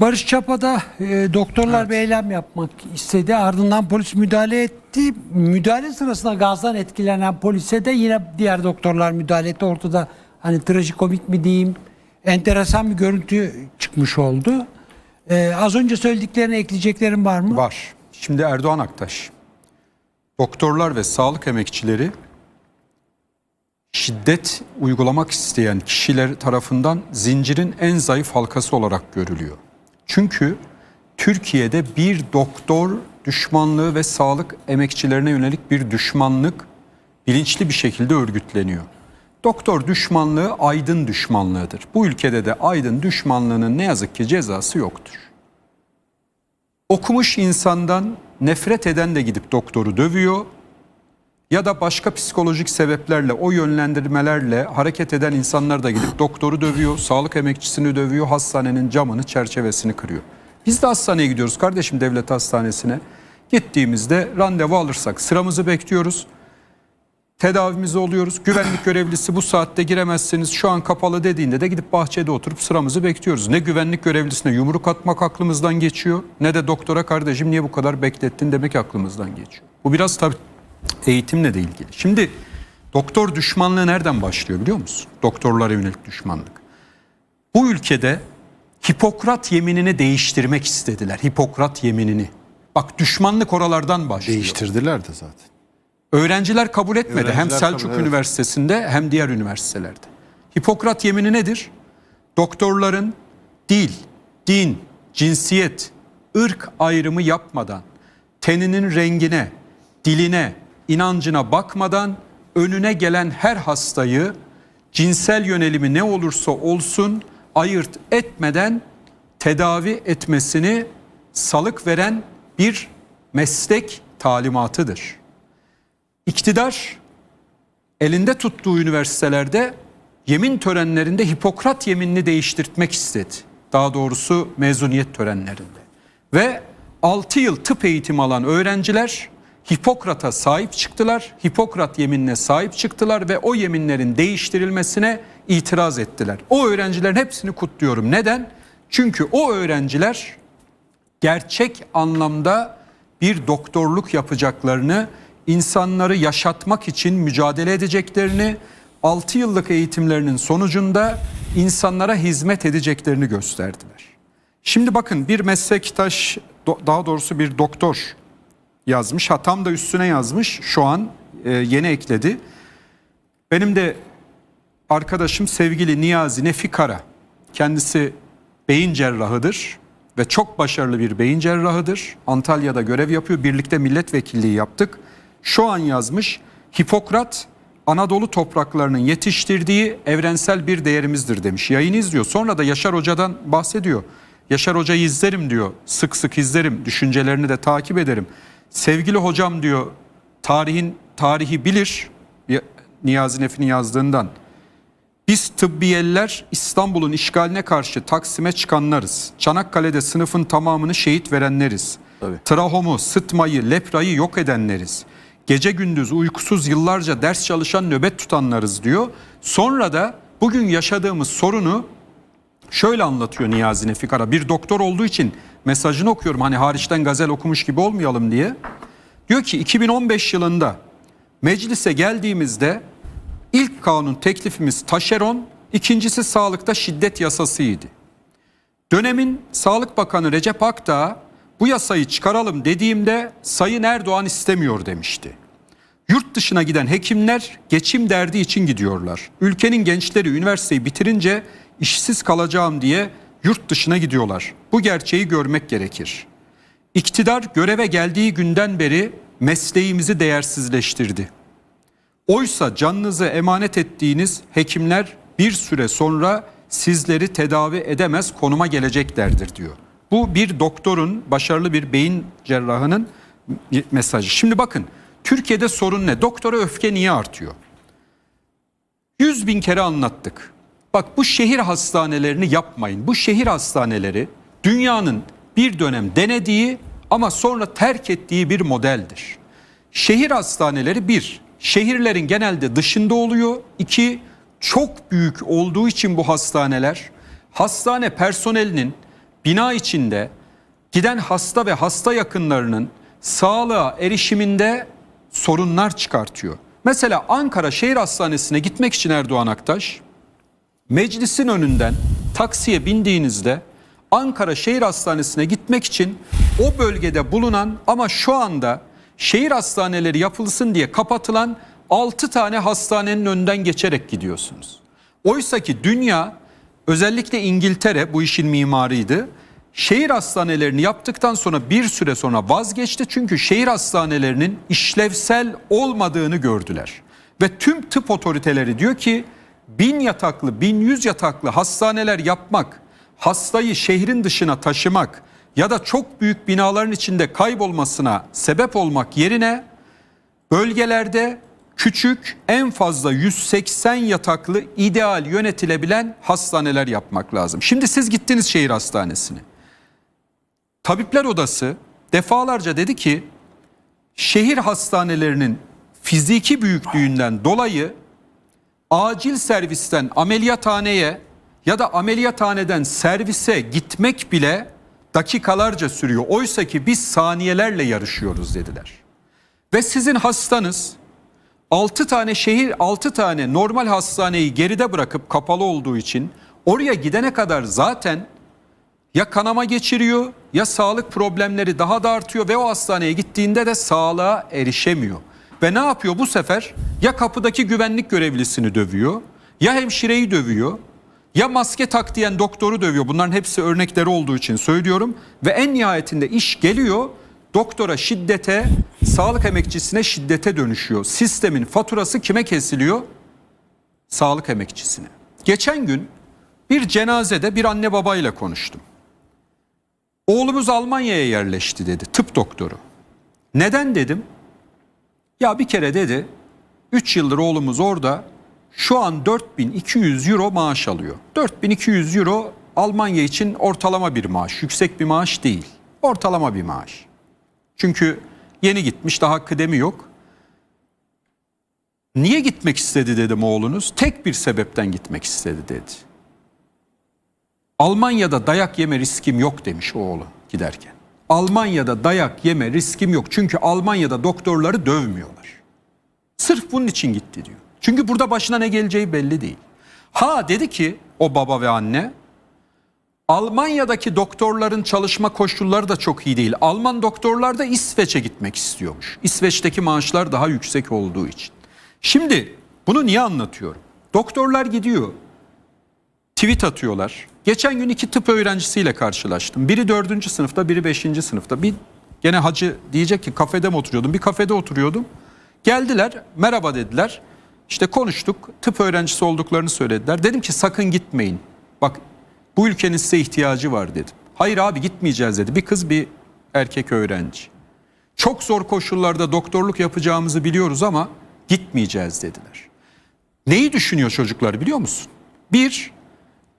Barış Çapa'da e, doktorlar bir eylem yapmak istedi. Ardından polis müdahale etti. Müdahale sırasında gazdan etkilenen polise de yine diğer doktorlar müdahale etti. Ortada hani trajikomik mi diyeyim enteresan bir görüntü çıkmış oldu. E, az önce söylediklerine ekleyeceklerin var mı? Var. Şimdi Erdoğan Aktaş, doktorlar ve sağlık emekçileri şiddet uygulamak isteyen kişiler tarafından zincirin en zayıf halkası olarak görülüyor. Çünkü Türkiye'de bir doktor düşmanlığı ve sağlık emekçilerine yönelik bir düşmanlık bilinçli bir şekilde örgütleniyor. Doktor düşmanlığı aydın düşmanlığıdır. Bu ülkede de aydın düşmanlığının ne yazık ki cezası yoktur. Okumuş insandan nefret eden de gidip doktoru dövüyor ya da başka psikolojik sebeplerle o yönlendirmelerle hareket eden insanlar da gidip doktoru dövüyor, sağlık emekçisini dövüyor, hastanenin camını, çerçevesini kırıyor. Biz de hastaneye gidiyoruz kardeşim devlet hastanesine. Gittiğimizde randevu alırsak sıramızı bekliyoruz. Tedavimizi oluyoruz. Güvenlik görevlisi bu saatte giremezsiniz şu an kapalı dediğinde de gidip bahçede oturup sıramızı bekliyoruz. Ne güvenlik görevlisine yumruk atmak aklımızdan geçiyor ne de doktora kardeşim niye bu kadar beklettin demek aklımızdan geçiyor. Bu biraz tabii eğitimle de ilgili. Şimdi doktor düşmanlığı nereden başlıyor biliyor musun? Doktorlara yönelik düşmanlık. Bu ülkede Hipokrat yeminini değiştirmek istediler. Hipokrat yeminini. Bak düşmanlık oralardan başlıyor. Değiştirdiler de zaten. Öğrenciler kabul etmedi. hem Öğrenciler Selçuk kabul- evet. Üniversitesi'nde hem diğer üniversitelerde. Hipokrat yemini nedir? Doktorların dil, din, cinsiyet, ırk ayrımı yapmadan, teninin rengine, diline, inancına bakmadan önüne gelen her hastayı cinsel yönelimi ne olursa olsun ayırt etmeden tedavi etmesini salık veren bir meslek talimatıdır. İktidar elinde tuttuğu üniversitelerde yemin törenlerinde Hipokrat yeminini değiştirtmek istedi. Daha doğrusu mezuniyet törenlerinde. Ve 6 yıl tıp eğitimi alan öğrenciler Hipokrat'a sahip çıktılar. Hipokrat yeminine sahip çıktılar ve o yeminlerin değiştirilmesine itiraz ettiler. O öğrencilerin hepsini kutluyorum. Neden? Çünkü o öğrenciler gerçek anlamda bir doktorluk yapacaklarını, insanları yaşatmak için mücadele edeceklerini, 6 yıllık eğitimlerinin sonucunda insanlara hizmet edeceklerini gösterdiler. Şimdi bakın bir meslektaş, daha doğrusu bir doktor yazmış. Ha tam da üstüne yazmış. Şu an e, yeni ekledi. Benim de arkadaşım sevgili Niyazi Nefi Kara. Kendisi beyin cerrahıdır ve çok başarılı bir beyin cerrahıdır. Antalya'da görev yapıyor. Birlikte milletvekilliği yaptık. Şu an yazmış Hipokrat Anadolu topraklarının yetiştirdiği evrensel bir değerimizdir demiş. Yayını izliyor. Sonra da Yaşar Hoca'dan bahsediyor. Yaşar Hoca'yı izlerim diyor. Sık sık izlerim. Düşüncelerini de takip ederim. Sevgili hocam diyor tarihin tarihi bilir. Ya- Niyazi Nefi'nin yazdığından. Biz tıbbiyeliler İstanbul'un işgaline karşı Taksim'e çıkanlarız. Çanakkale'de sınıfın tamamını şehit verenleriz. Tabii. Trahomu, sıtmayı, leprayı yok edenleriz. Gece gündüz uykusuz yıllarca ders çalışan nöbet tutanlarız diyor. Sonra da bugün yaşadığımız sorunu şöyle anlatıyor Niyazi Nefi Kara. Bir doktor olduğu için mesajını okuyorum. Hani hariçten gazel okumuş gibi olmayalım diye. Diyor ki 2015 yılında meclise geldiğimizde ilk kanun teklifimiz taşeron, ikincisi sağlıkta şiddet yasasıydı. Dönemin Sağlık Bakanı Recep Akdağ bu yasayı çıkaralım dediğimde Sayın Erdoğan istemiyor demişti. Yurt dışına giden hekimler geçim derdi için gidiyorlar. Ülkenin gençleri üniversiteyi bitirince işsiz kalacağım diye yurt dışına gidiyorlar. Bu gerçeği görmek gerekir. İktidar göreve geldiği günden beri mesleğimizi değersizleştirdi. Oysa canınızı emanet ettiğiniz hekimler bir süre sonra sizleri tedavi edemez konuma geleceklerdir diyor. Bu bir doktorun, başarılı bir beyin cerrahının mesajı. Şimdi bakın Türkiye'de sorun ne? Doktora öfke niye artıyor? Yüz bin kere anlattık. Bak bu şehir hastanelerini yapmayın. Bu şehir hastaneleri dünyanın bir dönem denediği ama sonra terk ettiği bir modeldir. Şehir hastaneleri bir, şehirlerin genelde dışında oluyor. İki, çok büyük olduğu için bu hastaneler hastane personelinin bina içinde giden hasta ve hasta yakınlarının sağlığa erişiminde sorunlar çıkartıyor. Mesela Ankara Şehir Hastanesi'ne gitmek için Erdoğan Aktaş meclisin önünden taksiye bindiğinizde Ankara Şehir Hastanesi'ne gitmek için o bölgede bulunan ama şu anda şehir hastaneleri yapılsın diye kapatılan 6 tane hastanenin önünden geçerek gidiyorsunuz. Oysa ki dünya özellikle İngiltere bu işin mimarıydı. Şehir hastanelerini yaptıktan sonra bir süre sonra vazgeçti çünkü şehir hastanelerinin işlevsel olmadığını gördüler. Ve tüm tıp otoriteleri diyor ki bin yataklı, bin yüz yataklı hastaneler yapmak, hastayı şehrin dışına taşımak ya da çok büyük binaların içinde kaybolmasına sebep olmak yerine bölgelerde küçük en fazla 180 yataklı ideal yönetilebilen hastaneler yapmak lazım. Şimdi siz gittiniz şehir hastanesine. Tabipler Odası defalarca dedi ki şehir hastanelerinin fiziki büyüklüğünden dolayı acil servisten ameliyathaneye ya da ameliyathaneden servise gitmek bile dakikalarca sürüyor. Oysa ki biz saniyelerle yarışıyoruz dediler. Ve sizin hastanız 6 tane şehir 6 tane normal hastaneyi geride bırakıp kapalı olduğu için oraya gidene kadar zaten ya kanama geçiriyor ya sağlık problemleri daha da artıyor ve o hastaneye gittiğinde de sağlığa erişemiyor. Ve ne yapıyor bu sefer? Ya kapıdaki güvenlik görevlisini dövüyor, ya hemşireyi dövüyor, ya maske tak diyen doktoru dövüyor. Bunların hepsi örnekleri olduğu için söylüyorum. Ve en nihayetinde iş geliyor doktora şiddete, sağlık emekçisine şiddete dönüşüyor. Sistemin faturası kime kesiliyor? Sağlık emekçisine. Geçen gün bir cenazede bir anne babayla konuştum. Oğlumuz Almanya'ya yerleşti dedi tıp doktoru. Neden dedim? Ya bir kere dedi 3 yıldır oğlumuz orada şu an 4200 euro maaş alıyor. 4200 euro Almanya için ortalama bir maaş. Yüksek bir maaş değil. Ortalama bir maaş. Çünkü yeni gitmiş daha kıdemi yok. Niye gitmek istedi dedim oğlunuz? Tek bir sebepten gitmek istedi dedi. Almanya'da dayak yeme riskim yok demiş oğlu giderken. Almanya'da dayak yeme riskim yok. Çünkü Almanya'da doktorları dövmüyorlar. Sırf bunun için gitti diyor. Çünkü burada başına ne geleceği belli değil. Ha dedi ki o baba ve anne Almanya'daki doktorların çalışma koşulları da çok iyi değil. Alman doktorlar da İsveç'e gitmek istiyormuş. İsveç'teki maaşlar daha yüksek olduğu için. Şimdi bunu niye anlatıyorum? Doktorlar gidiyor. Tweet atıyorlar. Geçen gün iki tıp öğrencisiyle karşılaştım. Biri dördüncü sınıfta, biri beşinci sınıfta. Bir gene hacı diyecek ki kafede mi oturuyordum? Bir kafede oturuyordum. Geldiler, merhaba dediler. İşte konuştuk. Tıp öğrencisi olduklarını söylediler. Dedim ki sakın gitmeyin. Bak bu ülkenin size ihtiyacı var dedim. Hayır abi gitmeyeceğiz dedi. Bir kız bir erkek öğrenci. Çok zor koşullarda doktorluk yapacağımızı biliyoruz ama gitmeyeceğiz dediler. Neyi düşünüyor çocuklar biliyor musun? Bir,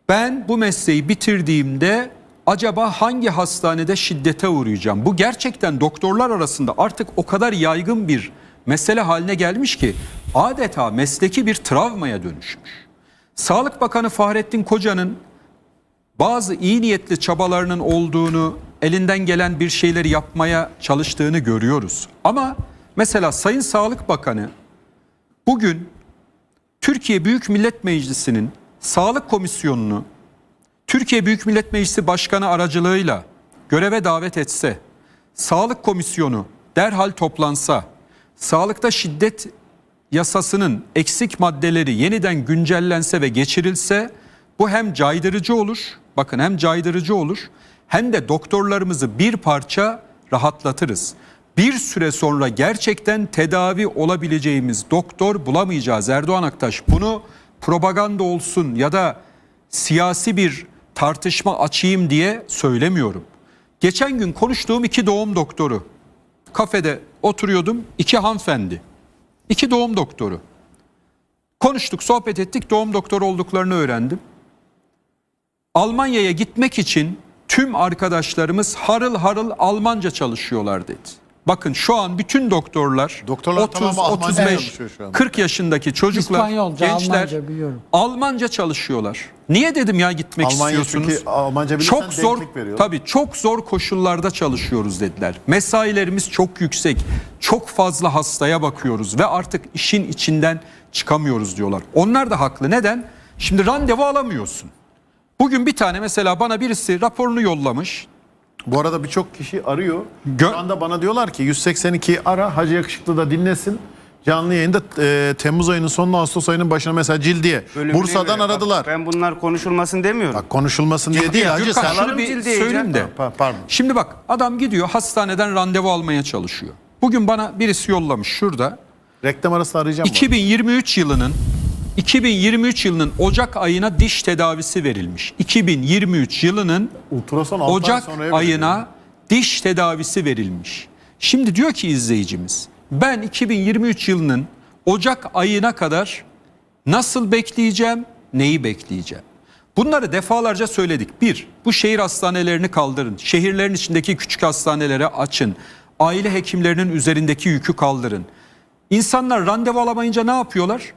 ben bu mesleği bitirdiğimde acaba hangi hastanede şiddete uğrayacağım? Bu gerçekten doktorlar arasında artık o kadar yaygın bir mesele haline gelmiş ki adeta mesleki bir travmaya dönüşmüş. Sağlık Bakanı Fahrettin Koca'nın bazı iyi niyetli çabalarının olduğunu, elinden gelen bir şeyleri yapmaya çalıştığını görüyoruz. Ama mesela Sayın Sağlık Bakanı bugün Türkiye Büyük Millet Meclisi'nin Sağlık Komisyonu'nu Türkiye Büyük Millet Meclisi Başkanı aracılığıyla göreve davet etse, Sağlık Komisyonu derhal toplansa, sağlıkta şiddet yasasının eksik maddeleri yeniden güncellense ve geçirilse bu hem caydırıcı olur, bakın hem caydırıcı olur hem de doktorlarımızı bir parça rahatlatırız. Bir süre sonra gerçekten tedavi olabileceğimiz doktor bulamayacağız. Erdoğan Aktaş bunu propaganda olsun ya da siyasi bir tartışma açayım diye söylemiyorum. Geçen gün konuştuğum iki doğum doktoru. Kafede oturuyordum. iki hanımefendi. iki doğum doktoru. Konuştuk, sohbet ettik. Doğum doktoru olduklarını öğrendim. Almanya'ya gitmek için tüm arkadaşlarımız harıl harıl Almanca çalışıyorlar dedi. Bakın şu an bütün doktorlar Doktorlar 30, tamamı Almanca 35, çalışıyor şu anda. 40 yaşındaki çocuklar, İspanyolca, gençler Almanca biliyorum. Almanca çalışıyorlar. Niye dedim ya gitmek Almanya istiyorsunuz? çünkü Almanca bilirsen çok zor denklik veriyor. tabii çok zor koşullarda çalışıyoruz dediler. Mesailerimiz çok yüksek. Çok fazla hastaya bakıyoruz ve artık işin içinden çıkamıyoruz diyorlar. Onlar da haklı. Neden? Şimdi randevu alamıyorsun. Bugün bir tane mesela bana birisi raporunu yollamış. Bu arada birçok kişi arıyor. Gö- Şu anda bana diyorlar ki 182 ara Hacı Yakışıklı da dinlesin. Canlı yayında e, Temmuz ayının sonuna Ağustos ayının başına mesela Cildiye. Bölümüne Bursa'dan göre. Bak, aradılar. ben bunlar konuşulmasın demiyorum. Bak konuşulmasın diye değil Hacı sen. şunu bir söyleyeyim de. Pa- pardon. Şimdi bak adam gidiyor hastaneden randevu almaya çalışıyor. Bugün bana birisi yollamış şurada. Reklam arası arayacağım. 2023 yılının 2023 yılının Ocak ayına diş tedavisi verilmiş. 2023 yılının Ultrason altı ay Ocak ayına diş tedavisi verilmiş. Şimdi diyor ki izleyicimiz ben 2023 yılının Ocak ayına kadar nasıl bekleyeceğim, neyi bekleyeceğim? Bunları defalarca söyledik. Bir, bu şehir hastanelerini kaldırın. Şehirlerin içindeki küçük hastaneleri açın. Aile hekimlerinin üzerindeki yükü kaldırın. İnsanlar randevu alamayınca ne yapıyorlar?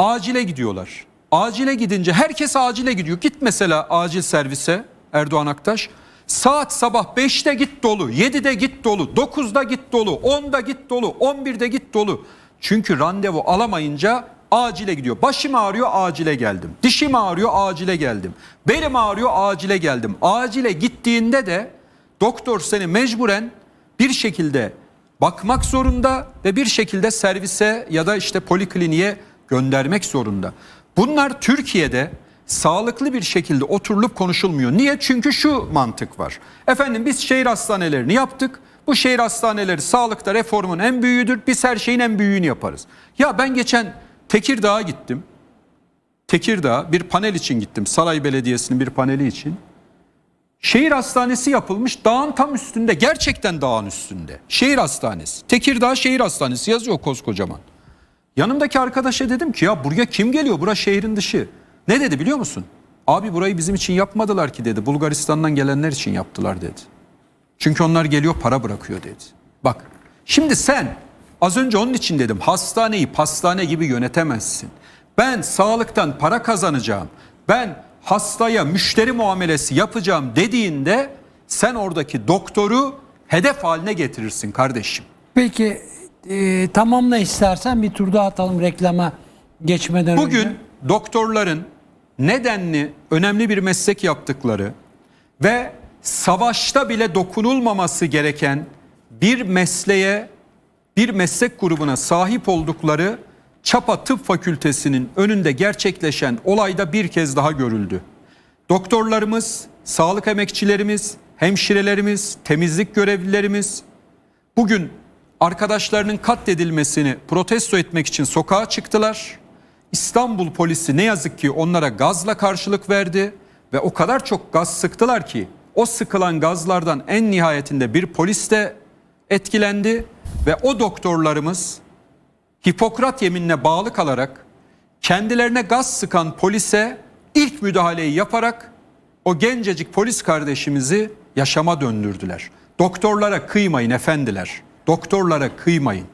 Acile gidiyorlar. Acile gidince herkes acile gidiyor. Git mesela acil servise Erdoğan Aktaş. Saat sabah 5'te git dolu, 7'de git dolu, 9'da git dolu, 10'da git dolu, 11'de git dolu. Çünkü randevu alamayınca acile gidiyor. Başım ağrıyor acile geldim. Dişim ağrıyor acile geldim. Belim ağrıyor acile geldim. Acile gittiğinde de doktor seni mecburen bir şekilde bakmak zorunda ve bir şekilde servise ya da işte polikliniğe göndermek zorunda. Bunlar Türkiye'de sağlıklı bir şekilde oturulup konuşulmuyor. Niye? Çünkü şu mantık var. Efendim biz şehir hastanelerini yaptık. Bu şehir hastaneleri sağlıkta reformun en büyüğüdür. Biz her şeyin en büyüğünü yaparız. Ya ben geçen Tekirdağ'a gittim. Tekirdağ bir panel için gittim. Saray Belediyesi'nin bir paneli için. Şehir hastanesi yapılmış dağın tam üstünde gerçekten dağın üstünde. Şehir hastanesi. Tekirdağ Şehir Hastanesi yazıyor koskocaman. Yanımdaki arkadaşa dedim ki ya buraya kim geliyor? Bura şehrin dışı. Ne dedi biliyor musun? Abi burayı bizim için yapmadılar ki dedi. Bulgaristan'dan gelenler için yaptılar dedi. Çünkü onlar geliyor para bırakıyor dedi. Bak şimdi sen az önce onun için dedim hastaneyi pastane gibi yönetemezsin. Ben sağlıktan para kazanacağım. Ben hastaya müşteri muamelesi yapacağım dediğinde sen oradaki doktoru hedef haline getirirsin kardeşim. Peki e, tamamla istersen bir tur daha atalım reklama geçmeden önce. Bugün doktorların nedenli önemli bir meslek yaptıkları ve savaşta bile dokunulmaması gereken bir mesleğe, bir meslek grubuna sahip oldukları Çapa Tıp Fakültesi'nin önünde gerçekleşen olayda bir kez daha görüldü. Doktorlarımız, sağlık emekçilerimiz, hemşirelerimiz, temizlik görevlilerimiz bugün arkadaşlarının katledilmesini protesto etmek için sokağa çıktılar. İstanbul polisi ne yazık ki onlara gazla karşılık verdi ve o kadar çok gaz sıktılar ki o sıkılan gazlardan en nihayetinde bir polis de etkilendi ve o doktorlarımız Hipokrat yeminine bağlı kalarak kendilerine gaz sıkan polise ilk müdahaleyi yaparak o gencecik polis kardeşimizi yaşama döndürdüler. Doktorlara kıymayın efendiler. Doktorlara kıymayın.